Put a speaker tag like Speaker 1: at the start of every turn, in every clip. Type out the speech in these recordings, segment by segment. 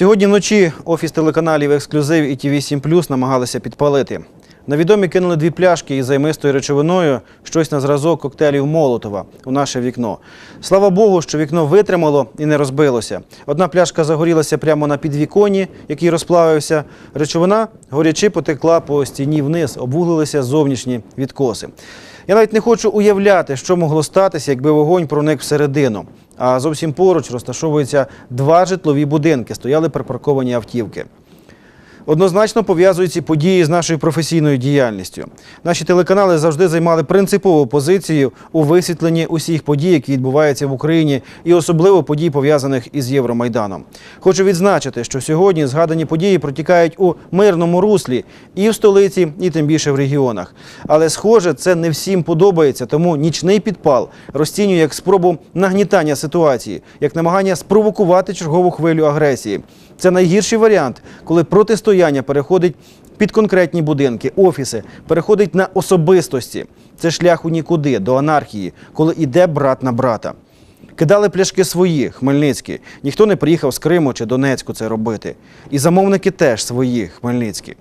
Speaker 1: Сьогодні вночі офіс телеканалів Ексклюзив і ТВ 7 намагалися підпалити. На відомі кинули дві пляшки із займистою речовиною, щось на зразок коктейлів Молотова у наше вікно. Слава Богу, що вікно витримало і не розбилося. Одна пляшка загорілася прямо на підвіконні, який розплавився. Речовина, горячи, потекла по стіні вниз, обвуглилися зовнішні відкоси. Я навіть не хочу уявляти, що могло статися, якби вогонь проник всередину. А зовсім поруч розташовуються два житлові будинки, стояли припарковані автівки. Однозначно пов'язують ці події з нашою професійною діяльністю. Наші телеканали завжди займали принципову позицію у висвітленні усіх подій, які відбуваються в Україні, і особливо подій, пов'язаних із Євромайданом. Хочу відзначити, що сьогодні згадані події протікають у мирному руслі і в столиці, і тим більше в регіонах. Але, схоже, це не всім подобається, тому нічний підпал розцінює як спробу нагнітання ситуації, як намагання спровокувати чергову хвилю агресії. Це найгірший варіант, коли протистояння переходить під конкретні будинки, офіси, переходить на особистості. Це шлях у нікуди, до анархії, коли йде брат на брата. Кидали пляшки свої, хмельницькі. Ніхто не приїхав з Криму чи Донецьку це робити. І замовники теж свої, хмельницькі.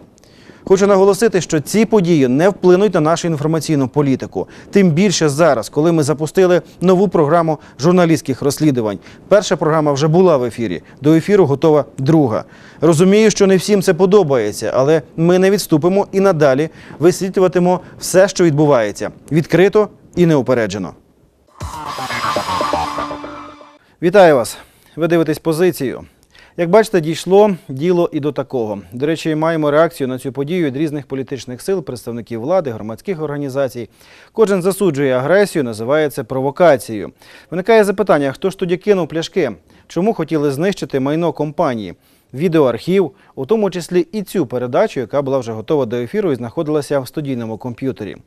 Speaker 1: Хочу наголосити, що ці події не вплинуть на нашу інформаційну політику. Тим більше зараз, коли ми запустили нову програму журналістських розслідувань. Перша програма вже була в ефірі. До ефіру готова друга. Розумію, що не всім це подобається, але ми не відступимо і надалі висвітлюватимо все, що відбувається, відкрито і неупереджено. Вітаю вас! Ви дивитесь позицію. Як бачите, дійшло діло і до такого. До речі, маємо реакцію на цю подію від різних політичних сил, представників влади, громадських організацій. Кожен засуджує агресію, називає це провокацією. Виникає запитання, хто ж тоді кинув пляшки? Чому хотіли знищити майно компанії? Відеоархів, у тому числі і цю передачу, яка була вже готова до ефіру і знаходилася в студійному комп'ютері.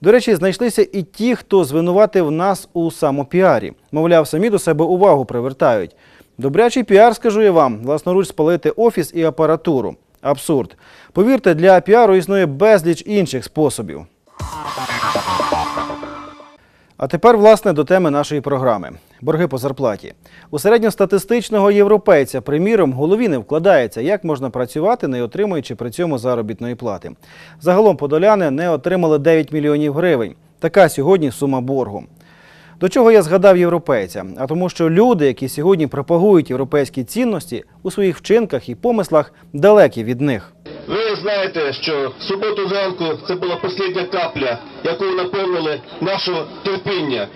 Speaker 1: До речі, знайшлися і ті, хто звинуватив нас у самопіарі. Мовляв, самі до себе увагу привертають. Добрячий піар, скажу я вам, власноруч спалити офіс і апаратуру. Абсурд. Повірте, для піару існує безліч інших способів. А тепер, власне, до теми нашої програми борги по зарплаті. У середньостатистичного європейця, приміром, голові не вкладається, як можна працювати, не отримуючи при цьому заробітної плати. Загалом подоляни не отримали 9 мільйонів гривень. Така сьогодні сума боргу. До чого я згадав європейця? А тому, що люди, які сьогодні пропагують європейські цінності, у своїх вчинках і помислах далекі від них.
Speaker 2: Ви знаєте, що в суботу зранку це була остання капля, яку наповнили наше терпіння.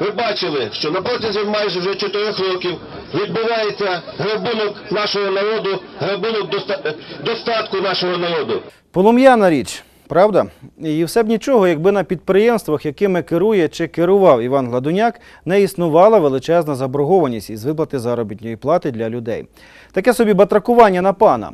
Speaker 2: Ви бачили, що на протязі майже вже чотирьох років відбувається грабунок нашого народу, грабунок доста- достатку нашого народу.
Speaker 1: Полум'яна річ, правда? І все б нічого, якби на підприємствах, якими керує чи керував Іван Гладуняк, не існувала величезна заборгованість із виплати заробітної плати для людей. Таке собі батракування на пана.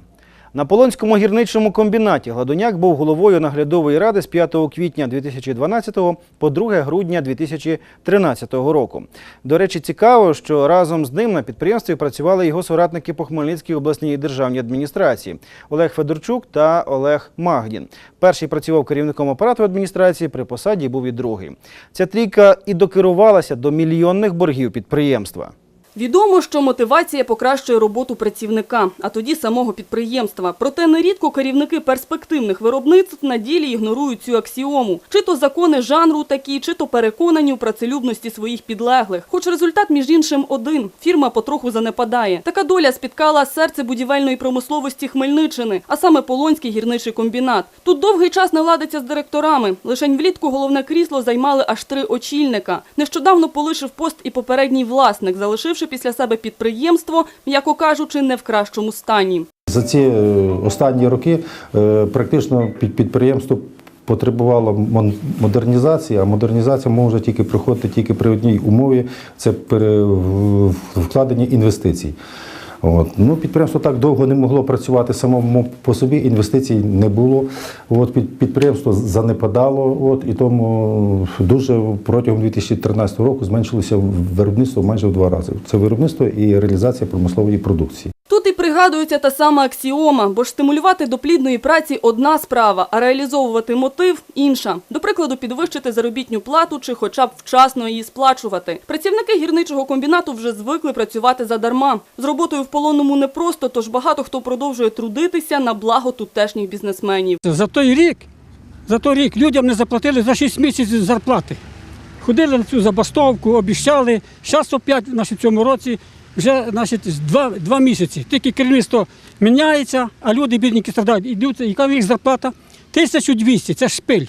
Speaker 1: На Полонському гірничому комбінаті Гладуняк був головою наглядової ради з 5 квітня 2012 по 2 грудня 2013 року. До речі, цікаво, що разом з ним на підприємстві працювали його соратники по Хмельницькій обласній державній адміністрації Олег Федорчук та Олег Магдін. Перший працював керівником апарату адміністрації, при посаді був і другий. Ця трійка і докерувалася до мільйонних боргів підприємства.
Speaker 3: Відомо, що мотивація покращує роботу працівника, а тоді самого підприємства. Проте нерідко керівники перспективних виробництв на ділі ігнорують цю аксіому. Чи то закони жанру такі, чи то переконані у працелюбності своїх підлеглих. Хоч результат, між іншим, один – фірма потроху занепадає. Така доля спіткала серце будівельної промисловості Хмельниччини, а саме Полонський гірничий комбінат. Тут довгий час не ладиться з директорами. Лишень влітку головне крісло займали аж три очільника. Нещодавно полишив пост і попередній власник, залишивши після себе підприємство, м'яко кажучи, не в кращому стані.
Speaker 4: За ці е, останні роки е, практично під підприємство потребувало модернізації, а модернізація може тільки приходити тільки при одній умові це вкладення інвестицій. От. Ну, підприємство так довго не могло працювати самому по собі, інвестицій не було. От, під, підприємство занепадало, от, і тому дуже протягом 2013 року зменшилося виробництво майже в два рази. Це виробництво і реалізація промислової продукції.
Speaker 3: Тут і пригадується та сама аксіома, бо ж стимулювати до плідної праці одна справа, а реалізовувати мотив інша. До прикладу, підвищити заробітню плату чи хоча б вчасно її сплачувати. Працівники гірничого комбінату вже звикли працювати задарма. З роботою в полонному непросто, тож багато хто продовжує трудитися на благо тутешніх бізнесменів.
Speaker 5: За той рік, за той рік людям не заплатили за 6 місяців зарплати. Ходили на цю забастовку, обіщали. Зараз опять в цьому році вже значить, два, два місяці. Тільки керівництво міняється, а люди бідненькі страдають. Ідуть, яка їх зарплата? 1200, це шпиль.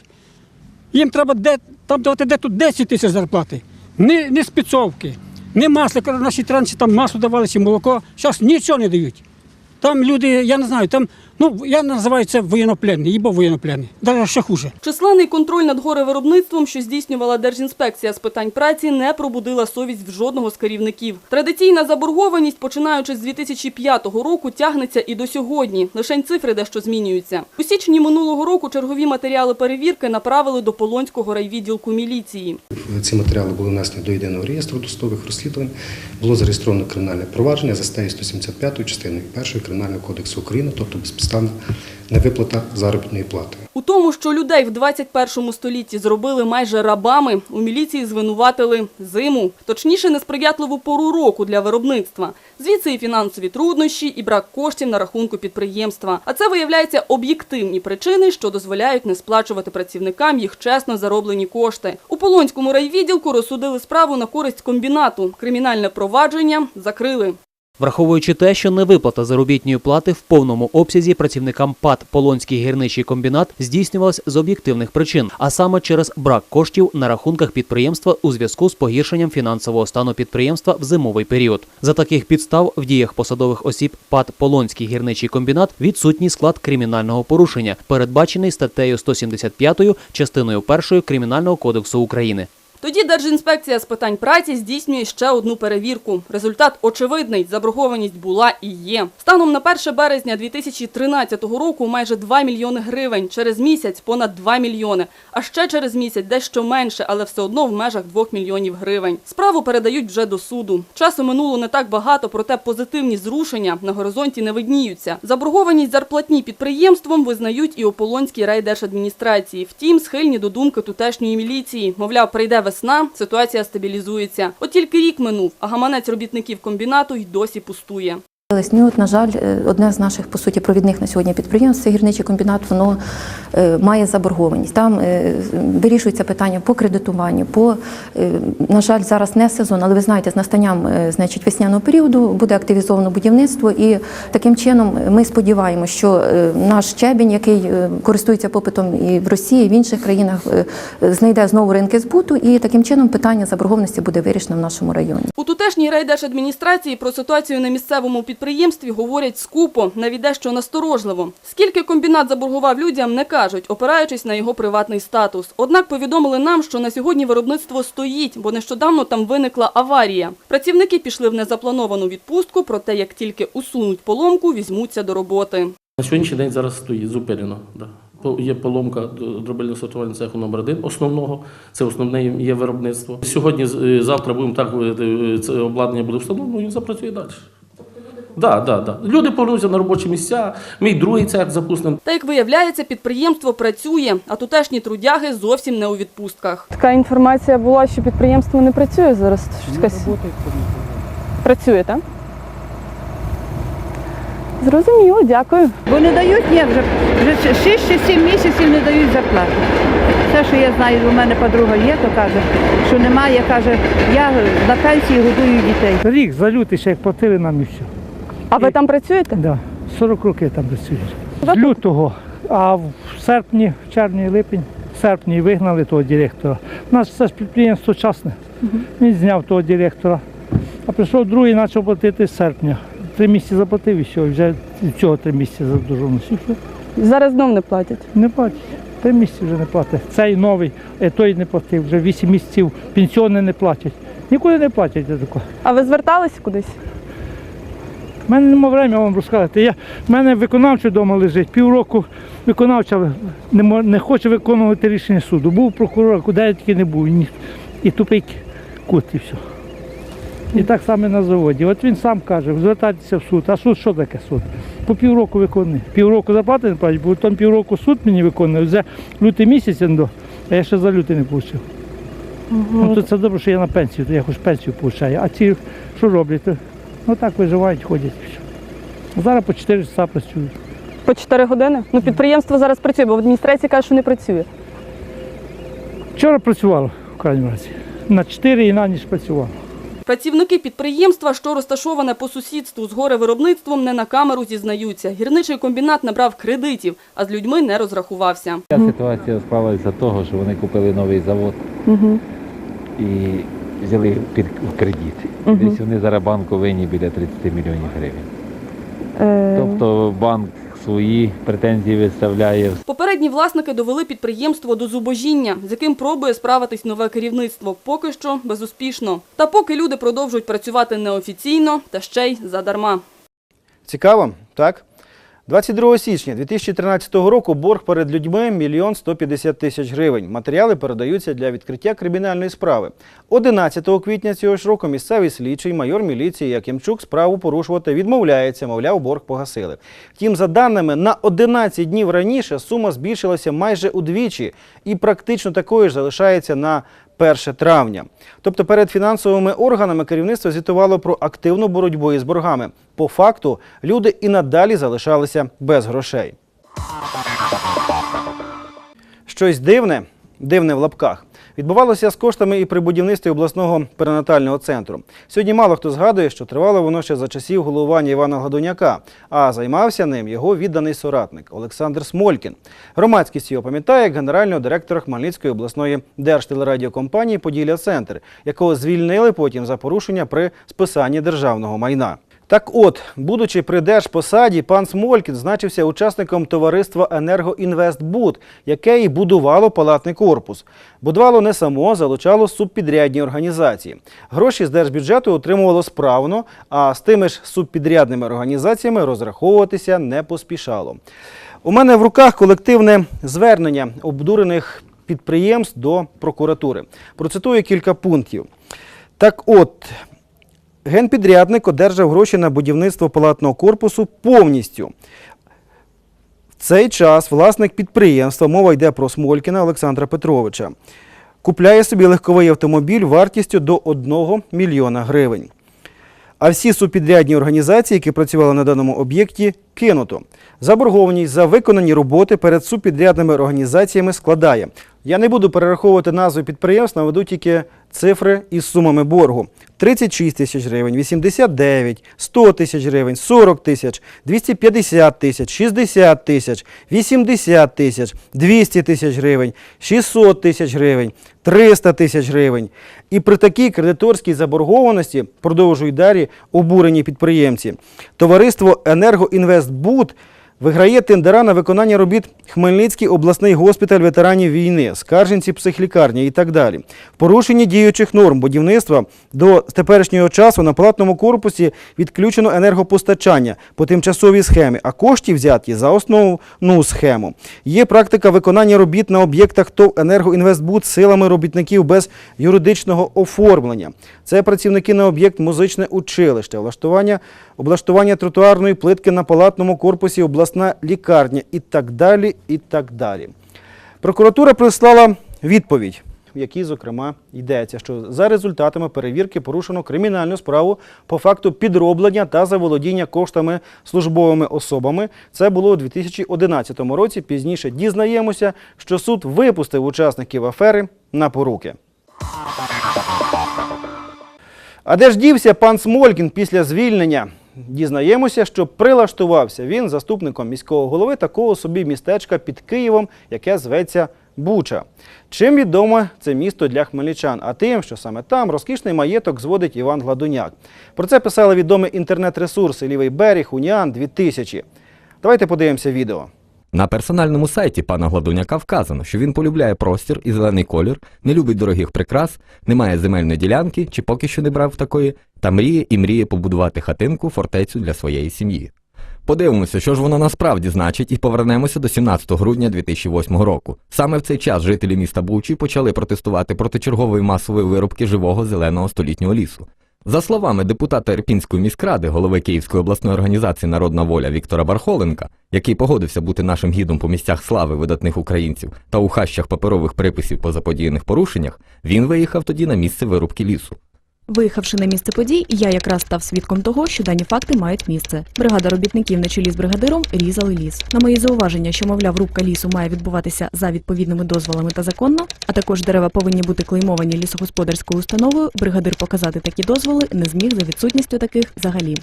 Speaker 5: Їм треба де, там давати де тут 10 тисяч зарплати. Ні, ні спецовки, ні масла. Наші раніше там масло давали чи молоко. Зараз нічого не дають. Там люди, я не знаю, там, ну я називаю це воєнопленні, їбо воєнопленні. Навіть ще хуже.
Speaker 3: Численний контроль над горевиробництвом, що здійснювала Держінспекція з питань праці, не пробудила совість в жодного з керівників. Традиційна заборгованість, починаючи з 2005 року, тягнеться і до сьогодні. Лишень цифри дещо змінюються. У січні минулого року чергові матеріали перевірки направили до Полонського райвідділку міліції.
Speaker 6: Ці матеріали були внесені до єдиного реєстру досудових розслідувань. Було зареєстровано кримінальне провадження за статтею 175 частиною 1 Кримінального кодексу України, тобто безпідставна невиплата заробітної плати.
Speaker 3: У тому, що людей в 21 столітті зробили майже рабами, у міліції звинуватили зиму, точніше несприятливу пору року для виробництва. Звідси і фінансові труднощі, і брак коштів на рахунку підприємства. А це виявляється об'єктивні причини, що дозволяють не сплачувати працівникам їх чесно зароблені кошти. У Полонському райвідділку розсудили справу на користь комбінату. Кримінальне провадження закрили.
Speaker 7: Враховуючи те, що невиплата заробітної плати в повному обсязі працівникам ПАД Полонський гірничий комбінат здійснювалась з об'єктивних причин, а саме через брак коштів на рахунках підприємства у зв'язку з погіршенням фінансового стану підприємства в зимовий період. За таких підстав в діях посадових осіб ПАД Полонський гірничий комбінат відсутній склад кримінального порушення, передбачений статтею 175 частиною 1 Кримінального кодексу України.
Speaker 3: Тоді Держінспекція з питань праці здійснює ще одну перевірку. Результат очевидний – заборгованість була і є. Станом на 1 березня 2013 року майже 2 мільйони гривень, через місяць понад 2 мільйони, а ще через місяць дещо менше, але все одно в межах 2 мільйонів гривень. Справу передають вже до суду. Часу минуло не так багато, проте позитивні зрушення на горизонті не видніються. Заборгованість зарплатні підприємством визнають і у Полонській райдержадміністрації. Втім, схильні до думки тутешньої міліції. Мовляв, прийде весна, ситуація стабілізується. От тільки рік минув, а гаманець робітників комбінату й досі пустує.
Speaker 8: Ну, от, на жаль, е, одне з наших по суті провідних на сьогодні підприємств, це гірничий комбінат, воно е, має заборгованість. Там е, вирішується питання по кредитуванню. По на жаль, зараз не сезон, але ви знаєте, з настанням значить весняного періоду буде активізовано будівництво, і таким чином ми сподіваємося, що наш щебінь, який користується попитом і в Росії, і в інших країнах, знайде знову ринки збуту, і таким чином питання заборгованості буде вирішено в нашому районі.
Speaker 3: У тутешній райдержадміністрації про ситуацію на місцевому підприємстві говорять скупо, навіть дещо насторожливо. Скільки комбінат заборгував людям, не кажуть, опираючись на його приватний статус. Однак повідомили нам, що на сьогодні виробництво стоїть, бо нещодавно там виникла аварія. Працівники пішли в незаплановану відпустку, проте як тільки усунуть поломку, візьмуться до роботи.
Speaker 9: На сьогоднішній день зараз стоїть зупинено. Є поломка дробильно сортувального цеху номер 1 основного. Це основне є виробництво. Сьогодні, е, завтра будемо так, е, це обладнання буде встановлено, він запрацює далі. Да, да, да. Люди повернуться на робочі місця. Ми й другий цех запустимо.
Speaker 3: Та як виявляється, підприємство працює, а тутешні трудяги зовсім не у відпустках.
Speaker 10: Така інформація була, що підприємство не працює зараз. Щось якась- Працює, так? Зрозуміло, дякую.
Speaker 11: Бо не дають, ні, вже, вже 6 чи 7 місяців не дають зарплати. Все, що я знаю, у мене подруга є, то каже, що немає, каже, я на пенсії годую дітей.
Speaker 12: Рік за лютий ще як платили нам і все.
Speaker 10: А ви там працюєте?
Speaker 12: Да. 40 років там працюють. З лютого, а в серпні, в червні, липень, в серпні вигнали того директора. У нас це ж підприємство частне. Він зняв того директора. А прийшов другий, почав платити з серпня. Три місяці заплатив і все, і вже цього три місяці задовженості.
Speaker 10: Зараз знов не платять.
Speaker 12: Не платять. Три місяці вже не платять. Цей новий, е, той не платив, вже вісім місяців пенсіони не платять. Нікуди не платять.
Speaker 10: А ви зверталися кудись?
Speaker 12: У мене немає времени вам розказати. Я, в мене виконавча вдома лежить. Півроку виконавча не, не хоче виконувати рішення суду. Був прокурор, куди я тільки не був. І, і тупий кут, і все. І так само на заводі. От він сам каже, звертайтеся в суд. А суд що таке суд? По півроку виконує. Півроку зарплати не платять, бо там півроку суд мені виконує. Вже лютий місяць, а я ще за лютий не отримав. Ну, то це добре, що я на пенсію, то я хоч пенсію получаю. А ці що роблять? Ну так виживають, ходять. Зараз по 4 часа працюють.
Speaker 10: По 4 години? Ну, підприємство зараз працює, бо в адміністрації кажуть, що не працює.
Speaker 12: Вчора працювало в крайньому разі. На 4 і на ніч працювало.
Speaker 3: Працівники підприємства, що розташоване по сусідству з виробництвом, не на камеру зізнаються. Гірничий комбінат набрав кредитів, а з людьми не розрахувався.
Speaker 13: Ця ситуація склалася з того, що вони купили новий завод і взяли під в кредит. Десь вони зараз банку винні біля 30 мільйонів гривень. Тобто банк свої претензії виставляє.
Speaker 3: Попередні власники довели підприємство до зубожіння, з яким пробує справитись нове керівництво. Поки що безуспішно. Та поки люди продовжують працювати неофіційно та ще й задарма.
Speaker 1: Цікаво, так? 22 січня 2013 року борг перед людьми – 1 мільйон 150 тисяч гривень. Матеріали передаються для відкриття кримінальної справи. 11 квітня цього ж року місцевий слідчий майор міліції Якимчук справу порушувати відмовляється, мовляв, борг погасили. Втім, за даними, на 11 днів раніше сума збільшилася майже удвічі і практично такою ж залишається на 1 травня. Тобто перед фінансовими органами керівництво звітувало про активну боротьбу із боргами. По факту люди і надалі залишалися без грошей. Щось дивне, дивне в лапках, відбувалося з коштами і при будівництві обласного перинатального центру. Сьогодні мало хто згадує, що тривало воно ще за часів головування Івана Гладуняка, а займався ним його відданий соратник Олександр Смолькін. Громадськість його пам'ятає як генерального директора Хмельницької обласної держтелерадіокомпанії Поділля Центр, якого звільнили потім за порушення при списанні державного майна. Так от, будучи при держпосаді, пан Смолькін значився учасником товариства «Енергоінвестбуд», яке і будувало палатний корпус. Будувало не само, залучало субпідрядні організації. Гроші з держбюджету отримувало справно, а з тими ж субпідрядними організаціями розраховуватися не поспішало. У мене в руках колективне звернення обдурених підприємств до прокуратури. Процитую кілька пунктів. Так от, Генпідрядник одержав гроші на будівництво палатного корпусу повністю. В цей час власник підприємства, мова йде про Смолькіна Олександра Петровича, купляє собі легковий автомобіль вартістю до 1 мільйона гривень. А всі субпідрядні організації, які працювали на даному об'єкті, кинуто. Заборгованість за виконані роботи перед субпідрядними організаціями складає. Я не буду перераховувати назви підприємств, наведу тільки цифри із сумами боргу. 36 тисяч гривень, 89, 100 тисяч гривень, 40 тисяч, 250 тисяч, 60 тисяч, 80 тисяч, 200 тисяч гривень, 600 тисяч гривень, 300 тисяч гривень. І при такій кредиторській заборгованості, продовжують далі обурені підприємці, товариство «Енергоінвестбуд» Виграє тендера на виконання робіт Хмельницький обласний госпіталь ветеранів війни, Скарженці психлікарні і так далі. В порушенні діючих норм будівництва до теперішнього часу на палатному корпусі відключено енергопостачання по тимчасовій схемі, а кошти взяті за основну схему. Є практика виконання робіт на об'єктах ТОВ «Енергоінвестбуд» силами робітників без юридичного оформлення. Це працівники на об'єкт музичне училище, облаштування тротуарної плитки на палатному корпусі обласна лікарня і так далі, і так далі. Прокуратура прислала відповідь, в якій, зокрема, йдеться, що за результатами перевірки порушено кримінальну справу по факту підроблення та заволодіння коштами службовими особами. Це було у 2011 році. Пізніше дізнаємося, що суд випустив учасників афери на поруки. А де ж дівся пан Смолькін після звільнення? Дізнаємося, що прилаштувався він заступником міського голови такого собі містечка під Києвом, яке зветься Буча. Чим відоме це місто для хмельничан? А тим, що саме там розкішний маєток зводить Іван Гладуняк. Про це писали відомі інтернет-ресурси Лівий берег, Уніан 2000. Давайте подивимося відео.
Speaker 14: На персональному сайті пана Гладуняка вказано, що він полюбляє простір і зелений колір, не любить дорогих прикрас, не має земельної ділянки, чи поки що не брав такої, та мріє і мріє побудувати хатинку, фортецю для своєї сім'ї. Подивимося, що ж воно насправді значить, і повернемося до 17 грудня 2008 року. Саме в цей час жителі міста Бучі почали протестувати проти чергової масової вирубки живого зеленого столітнього лісу. За словами депутата Ірпінської міськради, голови Київської обласної організації Народна воля Віктора Бархоленка, який погодився бути нашим гідом по місцях слави видатних українців та у хащах паперових приписів по заподіяних порушеннях, він виїхав тоді на місце вирубки лісу.
Speaker 15: Виїхавши на місце подій, я якраз став свідком того, що дані факти мають місце. Бригада робітників на чолі з бригадиром різали ліс. На мої зауваження, що мовляв, рубка лісу має відбуватися за відповідними дозволами та законно, а також дерева повинні бути клеймовані лісогосподарською установою. Бригадир показати такі дозволи не зміг за відсутністю таких взагалі.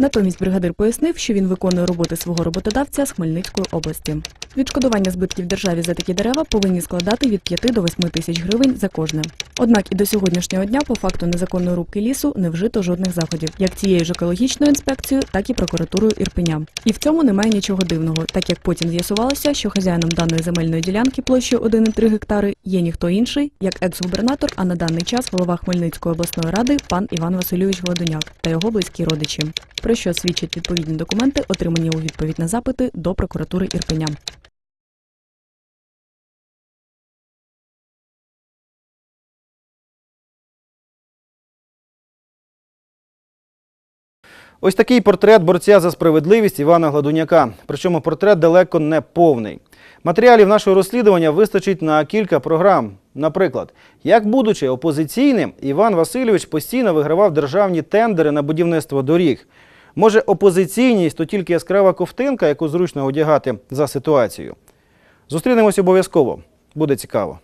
Speaker 15: Натомість бригадир пояснив, що він виконує роботи свого роботодавця з Хмельницької області. Відшкодування збитків державі за такі дерева повинні складати від 5 до 8 тисяч гривень за кожне. Однак і до сьогоднішнього дня по факту незаконної рубки лісу не вжито жодних заходів, як цією ж екологічною інспекцією, так і прокуратурою Ірпеня. І в цьому немає нічого дивного, так як потім з'ясувалося, що хазяїном даної земельної ділянки площею 1,3 гектари є ніхто інший, як екс-губернатор, а на даний час голова Хмельницької обласної ради пан Іван Васильович Гладуняк та його близькі родичі. Про що свідчать відповідні документи, отримані у відповідь на запити до прокуратури Ірпеня.
Speaker 1: Ось такий портрет борця за справедливість Івана Гладуняка. Причому портрет далеко не повний. Матеріалів нашого розслідування вистачить на кілька програм. Наприклад, як будучи опозиційним, Іван Васильович постійно вигравав державні тендери на будівництво доріг. Може, опозиційність то тільки яскрава ковтинка, яку зручно одягати за ситуацію. Зустрінемось обов'язково. Буде цікаво.